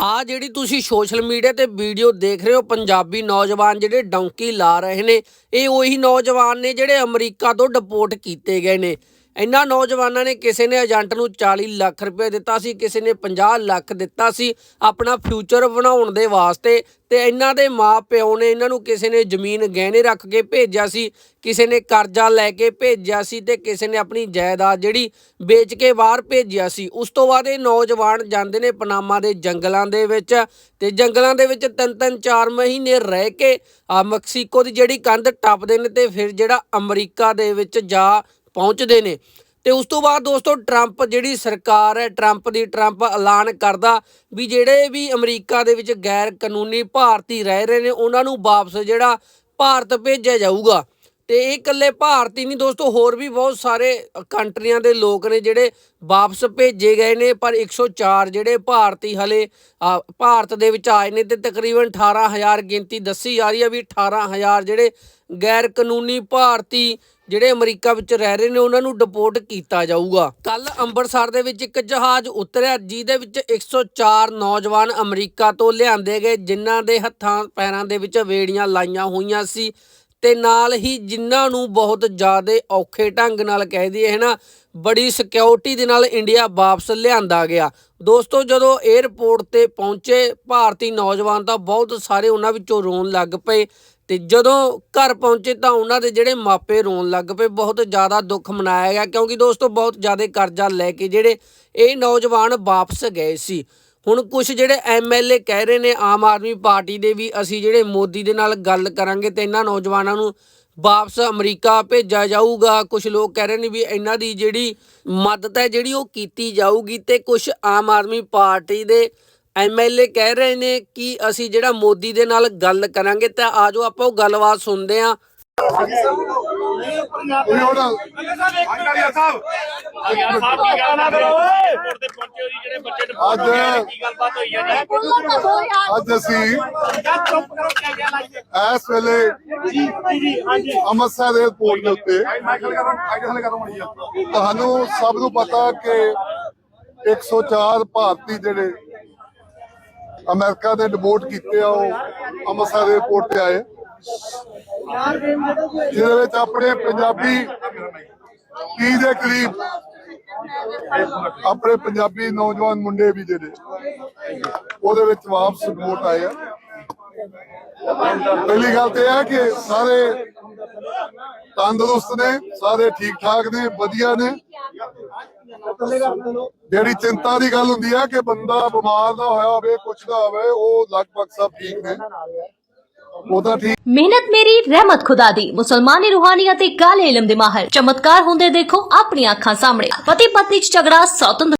ਆ ਜਿਹੜੀ ਤੁਸੀਂ ਸੋਸ਼ਲ ਮੀਡੀਆ ਤੇ ਵੀਡੀਓ ਦੇਖ ਰਹੇ ਹੋ, ਪੰਜਾਬੀ ਨੌਜਵਾਨ ਜਿਹੜੇ ਡੌਂਕੀ ਲਾ ਰਹੇ ਨੇ, ਇਹ ਉਹੀ ਨੌਜਵਾਨ ਨੇ ਜਿਹੜੇ ਅਮਰੀਕਾ ਤੋਂ ਡਿਪੋਰਟ ਕੀਤੇ ਗਏ ਨੇ। ਇਹਨਾਂ ਨੌਜਵਾਨਾਂ ਨੇ ਕਿਸੇ ਨੇ ਏਜੰਟ ਨੂੰ 40 ਲੱਖ ਰੁਪਏ ਦਿੱਤਾ ਸੀ, ਕਿਸੇ ਨੇ 50 ਲੱਖ ਦਿੱਤਾ ਸੀ ਆਪਣਾ ਫਿਊਚਰ ਬਣਾਉਣ ਦੇ ਵਾਸਤੇ ਤੇ ਇਹਨਾਂ ਦੇ ਮਾਪਿਓ ਨੇ ਇਹਨਾਂ ਨੂੰ ਕਿਸੇ ਨੇ ਜ਼ਮੀਨ ਗਹਿਣੇ ਰੱਖ ਕੇ ਭੇਜਿਆ ਸੀ, ਕਿਸੇ ਨੇ ਕਰਜ਼ਾ ਲੈ ਕੇ ਭੇਜਿਆ ਸੀ ਤੇ ਕਿਸੇ ਨੇ ਆਪਣੀ ਜਾਇਦਾਦ ਜਿਹੜੀ ਵੇਚ ਕੇ ਬਾਹਰ ਭੇਜਿਆ ਸੀ। ਉਸ ਤੋਂ ਬਾਅਦ ਇਹ ਨੌਜਵਾਨ ਜਾਂਦੇ ਨੇ ਪਨਾਮਾ ਦੇ ਜੰਗਲਾਂ ਦੇ ਵਿੱਚ ਤੇ ਜੰਗਲਾਂ ਦੇ ਵਿੱਚ ਤਿੰਨ ਤਿੰਨ ਚਾਰ ਮਹੀਨੇ ਰਹਿ ਕੇ ਮੈਕਸੀਕੋ ਦੀ ਜਿਹੜੀ ਕੰਧ ਟੱਪਦੇ ਨੇ ਤੇ ਫਿਰ ਜਿਹੜਾ ਅਮਰੀਕਾ ਦੇ ਵਿੱਚ ਜਾ ਪਹੁੰਚਦੇ ਨੇ। ਤੇ ਉਸ ਤੋਂ ਬਾਅਦ ਦੋਸਤੋ ਟਰੰਪ ਜਿਹੜੀ ਸਰਕਾਰ ਹੈ ਟਰੰਪ ਦੀ ਟਰੰਪ ਐਲਾਨ ਕਰਦਾ ਵੀ ਜਿਹੜੇ ਵੀ ਅਮਰੀਕਾ ਦੇ ਵਿੱਚ ਗੈਰ ਕਾਨੂੰਨੀ ਭਾਰਤੀ ਰਹਿ ਰਹੇ ਨੇ, ਉਹਨਾਂ ਨੂੰ ਵਾਪਸ ਜਿਹੜਾ ਭਾਰਤ ਭੇਜਿਆ ਜਾਊਗਾ। ਤੇ ਇਹ ਇਕੱਲੇ ਭਾਰਤੀ ਨਹੀਂ ਦੋਸਤੋ, ਹੋਰ ਵੀ ਬਹੁਤ ਸਾਰੇ ਕੰਟਰੀਆਂ ਦੇ ਲੋਕ ਨੇ ਜਿਹੜੇ ਵਾਪਸ ਭੇਜੇ ਗਏ ਨੇ, ਪਰ 104 ਜਿਹੜੇ ਭਾਰਤੀ ਹਲੇ ਭਾਰਤ ਦੇ ਵਿੱਚ ਆਏ ਨੇ ਤੇ ਤਕਰੀਬਨ 18000 ਗਿਣਤੀ ਦੱਸੀ ਜਾ ਰਹੀ ਹੈ ਵੀ 18000 ਜਿਹੜੇ ਗੈਰ ਕਾਨੂੰਨੀ ਭਾਰਤੀ ਜਿਹੜੇ ਅਮਰੀਕਾ ਵਿੱਚ ਰਹਿ ਰਹੇ ਨੇ, ਉਹਨਾਂ ਨੂੰ ਡਿਪੋਰਟ ਕੀਤਾ ਜਾਊਗਾ। ਕੱਲ ਅੰਮ੍ਰਿਤਸਰ ਦੇ ਵਿੱਚ ਇੱਕ ਜਹਾਜ਼ ਉਤਰਿਆ, ਜਿਹਦੇ ਵਿੱਚ 104 ਨੌਜਵਾਨ ਅਮਰੀਕਾ ਤੋਂ ਲਿਆਂਦੇ ਗਏ, ਜਿਨ੍ਹਾਂ ਦੇ ਹੱਥਾਂ, ਪੈਰਾਂ ਦੇ ਵਿੱਚ ਵੇੜੀਆਂ ਲਾਈਆਂ ਹੋਈਆਂ ਸੀ। ਤੇ ਨਾਲ ਹੀ ਜਿਨ੍ਹਾਂ ਨੂੰ ਬਹੁਤ ਜ਼ਿਆਦਾ ਔਖੇ ਢੰਗ ਨਾਲ ਕਹਿ ਦਈਏ ਹੈ ਨਾ ਬੜੀ ਸਿਕਿਉਰਿਟੀ ਦੇ ਨਾਲ ਇੰਡੀਆ ਵਾਪਸ ਲਿਆਂਦਾ ਗਿਆ। ਦੋਸਤੋ, ਜਦੋਂ 에ਅਰਪੋਰਟ ਤੇ ਪਹੁੰਚੇ, ਭਾਰਤੀ ਨੌਜਵਾਨ ਤਾਂ ਬਹੁਤ ਸਾਰੇ ਉਹਨਾਂ ਵਿੱਚੋਂ ਰੋਣ ਲੱਗ ਪਏ ਤੇ ਜਦੋਂ ਘਰ ਪਹੁੰਚੇ ਤਾਂ ਉਹਨਾਂ ਦੇ ਜਿਹੜੇ ਮਾਪੇ ਰੋਣ ਲੱਗ ਪਏ। ਬਹੁਤ ਜ਼ਿਆਦਾ ਦੁੱਖ ਮਨਾਇਆ ਗਿਆ ਕਿਉਂਕਿ ਦੋਸਤੋ, ਬਹੁਤ ਜ਼ਿਆਦਾ ਕਰਜ਼ਾ ਲੈ ਕੇ ਜਿਹੜੇ ਇਹ ਨੌਜਵਾਨ ਵਾਪਸ ਗਏ ਸੀ। ਹੁਣ ਕੁਝ ਜਿਹੜੇ ਐਮਐਲਏ ਕਹਿ ਰਹੇ ਨੇ ਆਮ ਆਦਮੀ ਪਾਰਟੀ ਦੇ ਵੀ ਅਸੀਂ ਜਿਹੜੇ ਮੋਦੀ ਦੇ ਨਾਲ ਗੱਲ ਕਰਾਂਗੇ ਤੇ ਇਹਨਾਂ ਨੌਜਵਾਨਾਂ ਨੂੰ ਵਾਪਸ ਅਮਰੀਕਾ ਭੇਜਿਆ ਜਾਊਗਾ। ਕੁਝ ਲੋਕ ਕਹਿ ਰਹੇ ਨੇ ਵੀ ਇਹਨਾਂ ਦੀ ਜਿਹੜੀ ਮਦਦ ਹੈ ਜਿਹੜੀ ਉਹ ਕੀਤੀ ਜਾਊਗੀ ਤੇ ਕੁਝ ਆਮ ਆਦਮੀ ਪਾਰਟੀ ਦੇ ਐਮਐਲਏ ਕਹਿ ਰਹੇ ਨੇ ਕਿ ਅਸੀਂ ਜਿਹੜਾ ਮੋਦੀ ਦੇ ਨਾਲ ਗੱਲ ਕਰਾਂਗੇ ਤਾਂ ਆਜੋ ਆਪਾਂ ਉਹ ਗੱਲਬਾਤ ਸੁਣਦੇ ਹਾਂ। ਇਹ ਸਾਹਿਬ ਸਾਹਿਬ ਕੀ ਗੱਲ ਕਰ ਰਹੇ ਹੋ ਏਅਰਪੋਰਟ ਤੇ ਪਹੁੰਚੇ ਹੋ ਜੀ ਜਿਹੜੇ ਬੱਚੇ ਨੇ ਅੱਜ ਕੀ ਗੱਲਬਾਤ ਅੱਜ ਅਸੀਂ ਇਸ ਵੇਲੇ ਅੰਮ੍ਰਿਤਸਰ ਦੇ ਦੇ ਉੱਤੇ ਤੁਹਾਨੂੰ ਸਭ ਨੂੰ ਪਤਾ ਕਿ 104 ਭਾਰਤੀ ਜਿਹੜੇ ਅਮਰੀਕਾ ਦੇ ਡਿਪੋਰਟ ਕੀਤੇ ਆ, ਉਹ ਅੰਮ੍ਰਿਤਸਰ ਦੇ ਤੇ ਆਏ। ਜਿਹਦੇ ਵਿੱਚ ਆਪਣੇ ਪੰਜਾਬੀ ਕੀ ਦੇ ਕਰੀਬ ਆਪਣੇ ਪੰਜਾਬੀ ਨੌਜਵਾਨ ਮੁੰਡੇ ਵੀ ਜਿਹੜੇ, ਉਹਦੇ ਵਿੱਚ ਵਾਪਸ ਡਿਪੋਰਟ ਆਏ ਆ। ਪਹਿਲੀ ਗੱਲ ਤੇ ਇਹ ਕਿ ਸਾਰੇ ਤੰਦਰੁਸਤ ਨੇ, ਸਾਰੇ ਠੀਕ ਠਾਕ ਨੇ, ਵਧੀਆ ਨੇ। ਜਿਹੜੀ ਚਿੰਤਾ ਦੀ ਗੱਲ ਹੁੰਦੀ ਹੈ ਕਿ ਬੰਦਾ ਬਿਮਾਰ ਨਾ ਹੋਇਆ ਹੋਵੇ, ਕੁਛ ਨਾ ਹੋਵੇ, ਉਹ ਲਗਭਗ ਸਭ ਠੀਕ ਨੇ। ਉਹ ਤਾਂ ਠੀਕ। ਮਿਹਨਤ ਮੇਰੀ, ਰਹਿਮਤ ਖੁਦਾ ਦੀ। ਮੁਸਲਮਾਨੀ ਰੂਹਾਨੀਅਤ ਤੇ ਕਾਲੇ ਇਲਮ ਦੇ ਮਾਹਰ। ਚਮਤਕਾਰ ਹੁੰਦੇ ਦੇਖੋ ਆਪਣੀਆਂ ਅੱਖਾਂ ਸਾਹਮਣੇ। ਪਤੀ ਪਤਨੀ ਚ ਝਗੜਾ ਸੌਤੰਤਰ